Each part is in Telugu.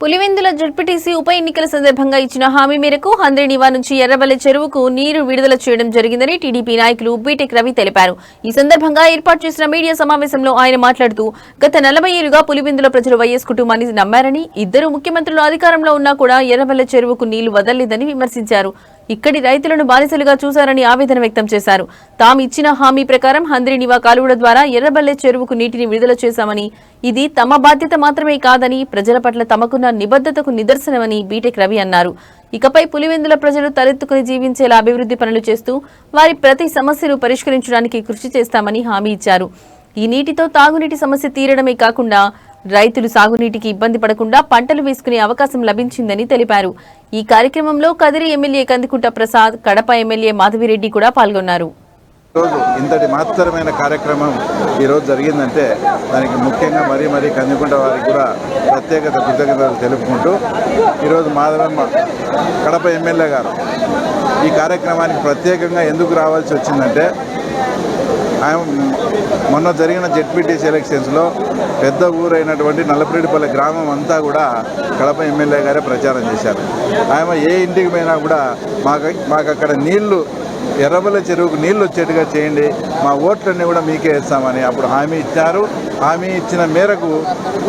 పులివెందుల జడ్పీటీసీ ఉప ఎన్నికల సందర్భంగా ఇచ్చిన హామీ మేరకు హంద్రీనివా నుంచి ఎర్రబెల్లి చెరువుకు నీరు విడుదల చేయడం జరిగిందని టీడీపీ నాయకులు బీటెక్ రవి తెలిపారు. ఈ సందర్భంగా ఏర్పాటు చేసిన మీడియా సమావేశంలో ఆయన మాట్లాడుతూ గత నలభై ఏళ్ళుగా పులివెందుల ప్రజలు వైఎస్ కుటుంబాన్ని నమ్మారని ఇద్దరు ముఖ్యమంత్రులు అధికారంలో ఉన్నా కూడా ఎర్రబెల్లి చెరువుకు నీళ్ళు వదలలేదని విమర్శించారు. ఇక్కడి రైతులను బానిసలుగా చూశారని ఆవేదన వ్యక్తం చేశారు. తాము ఇచ్చిన హామీ ప్రకారం హంద్రీనివా కాలువల ద్వారా ఎర్రబల్లె చెరువుకు నీటిని విడుదల చేశామని ఇది తమ బాధ్యత మాత్రమే కాదని ప్రజల పట్ల తమకున్న నిబద్ధతకు నిదర్శనమని బీటెక్ రవి అన్నారు. ఇకపై పులివెందుల ప్రజలు తలెత్తుకుని జీవించేలా అభివృద్ధి పనులు చేస్తూ వారి ప్రతి సమస్యను పరిష్కరించడానికి కృషి చేస్తామని హామీ ఇచ్చారు. ఈ నీటితో తాగునీటి సమస్య తీరడమే కాకుండా రైతులు సాగునీటికి ఇబ్బంది పడకుండా పంటలు వేసుకునే అవకాశం లభించిందని తెలిపారు. ఈ కార్యక్రమంలో కదిరి ఎమ్మెల్యే కందికుంట ప్రసాద్ కడప ఎమ్మెల్యే మాధవిరెడ్డి కూడా పాల్గొన్నారు. ఈరోజు ఇంతటి మహత్తరమైన కార్యక్రమం ఈరోజు జరిగిందంటే దానికి ముఖ్యంగా మరీ మరీ కందుకుంట వారికి కూడా ప్రత్యేకత కృతజ్ఞతలు తెలుపుకుంటూ ఈరోజు మాధవమ్మ కడప ఎమ్మెల్యే గారు ఈ కార్యక్రమానికి ప్రత్యేకంగా ఎందుకు రావాల్సి వచ్చిందంటే ఆయన మొన్న జరిగిన జెడ్పీటీసీ ఎలక్షన్స్లో పెద్ద ఊరైనటువంటి నల్లపరెడ్డిపల్లి గ్రామం అంతా కూడా కడప ఎమ్మెల్యే గారే ప్రచారం చేశారు. ఆయన ఏ ఇంటికి పోయినా కూడా మాకు మాకు అక్కడ నీళ్ళు ఎర్రబల్ల చెరువుకు నీళ్ళు వచ్చేట్టుగా చేయండి మా ఓట్లన్నీ కూడా మీకే ఇస్తామని అప్పుడు హామీ ఇచ్చారు. హామీ ఇచ్చిన మేరకు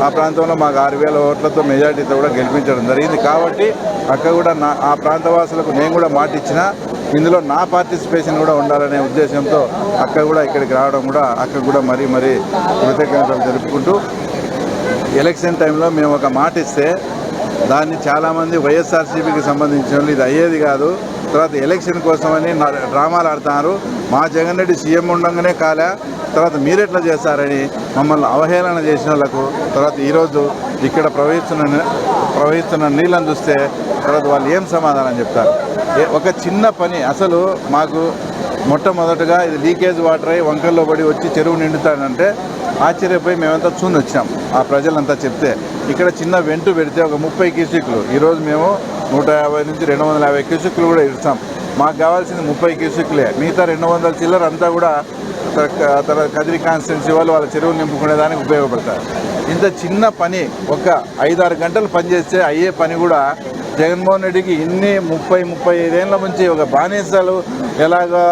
ఆ ప్రాంతంలో మాకు ఆరు వేల ఓట్లతో మెజార్టీతో కూడా గెలిపించడం జరిగింది. కాబట్టి అక్కడ కూడా నా ఆ ప్రాంతవాసులకు నేను కూడా మాట ఇచ్చిన ఇందులో నా పార్టిసిపేషన్ కూడా ఉండాలనే ఉద్దేశంతో అక్క కూడా ఇక్కడికి రావడం కూడా అక్క కూడా మరీ మరీ కృతజ్ఞతలు జరుపుకుంటూ ఎలక్షన్ టైంలో మేము ఒక మాట ఇస్తే దాన్ని చాలామంది వైఎస్ఆర్సీపీకి సంబంధించిన వాళ్ళు ఇది అయ్యేది కాదు. తర్వాత ఎలక్షన్ కోసమని నా- డ్రామాలు ఆడుతున్నారు. మా జగన్ రెడ్డి సీఎం ఉండగానే కాలే. తర్వాత మీరెట్లా చేస్తారని మమ్మల్ని అవహేళన చేసిన వాళ్ళకు తర్వాత ఈరోజు ఇక్కడ ప్రవహిస్తున్న ప్రవహిస్తున్న నీళ్ళని చూస్తే తర్వాత వాళ్ళు ఏం సమాధానం చెప్తారు? ఏ- ఒక చిన్న పని అసలు మాకు మొట్టమొదటగా ఇది లీకేజ్ వాటర్ అయ్యి వంకల్లో పడి వచ్చి చెరువు నిండుతాడంటే ఆశ్చర్యపోయి మేమంతా చూని వచ్చాం ఆ ప్రజలంతా చెప్తే ఇక్కడ చిన్న వెంటు పెడితే ఒక ముప్పై క్యూసిక్లు ఈరోజు మేము నూట యాభై నుంచి రెండు వందల యాభై క్యూసిక్లు కూడా ఇస్తాం. మాకు కావాల్సింది ముప్పై క్యూసిక్లే మిగతా రెండు వందల చిల్లర అంతా కూడా తర్వాత కదిరి కాన్స్టిట్యున్సీ వాళ్ళు వాళ్ళ చెరువులు నింపుకునేదానికి ఉపయోగపడతారు. ఇంత చిన్న పని ఒక ఐదారు గంటలు పనిచేస్తే అయ్యే పని కూడా జగన్మోహన్ రెడ్డికి ఇన్ని ముప్పై ముప్పై ఐదేళ్ళ నుంచి ఒక బానిసలు ఎలాగా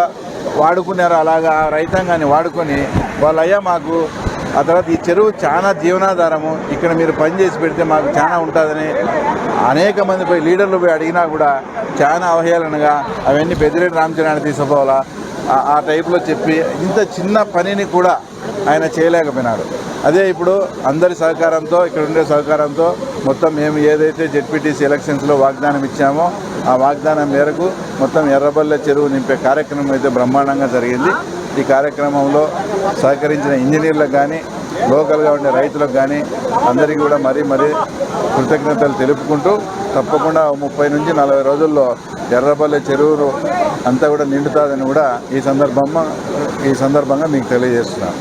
వాడుకున్నారో అలాగా ఆ రైతాంగాన్ని వాడుకొని వాళ్ళయ్యా మాకు ఆ తర్వాత ఈ చెరువు చాలా జీవనాధారము. ఇక్కడ మీరు పని చేసి పెడితే మాకు చాలా ఉంటుందని అనేక మంది పోయి లీడర్లు పోయి అడిగినా కూడా చాలా అవహేళనగా అవన్నీ పెద్దిరెడ్డి రామచంద్రాన్ని తీసుకుపోవాలా? ఆ- టైప్లో చెప్పి ఇంత చిన్న పనిని కూడా ఆయన చేయలేకపోయినాడు. అదే ఇప్పుడు అందరి సహకారంతో ఇక్కడ ఉండే సహకారంతో మొత్తం మేము ఏదైతే జెడ్పీటీసీ ఎలక్షన్స్లో వాగ్దానం ఇచ్చామో ఆ వాగ్దానం మేరకు మొత్తం ఎర్రబల్ల చెరువు నింపే కార్యక్రమం అయితే బ్రహ్మాండంగా జరిగింది. ఈ కార్యక్రమంలో సహకరించిన ఇంజనీర్లకు కానీ లోకల్గా ఉండే రైతులకు కానీ అందరికీ కూడా మరీ మరీ కృతజ్ఞతలు తెలుపుకుంటూ తప్పకుండా ముప్పై నుంచి నలభై రోజుల్లో ఎర్రబల్లె చెరువులు అంతా కూడా నిండుతుందని కూడా ఈ సందర్భంగా ఈ సందర్భంగా మీకు తెలియజేస్తున్నాను.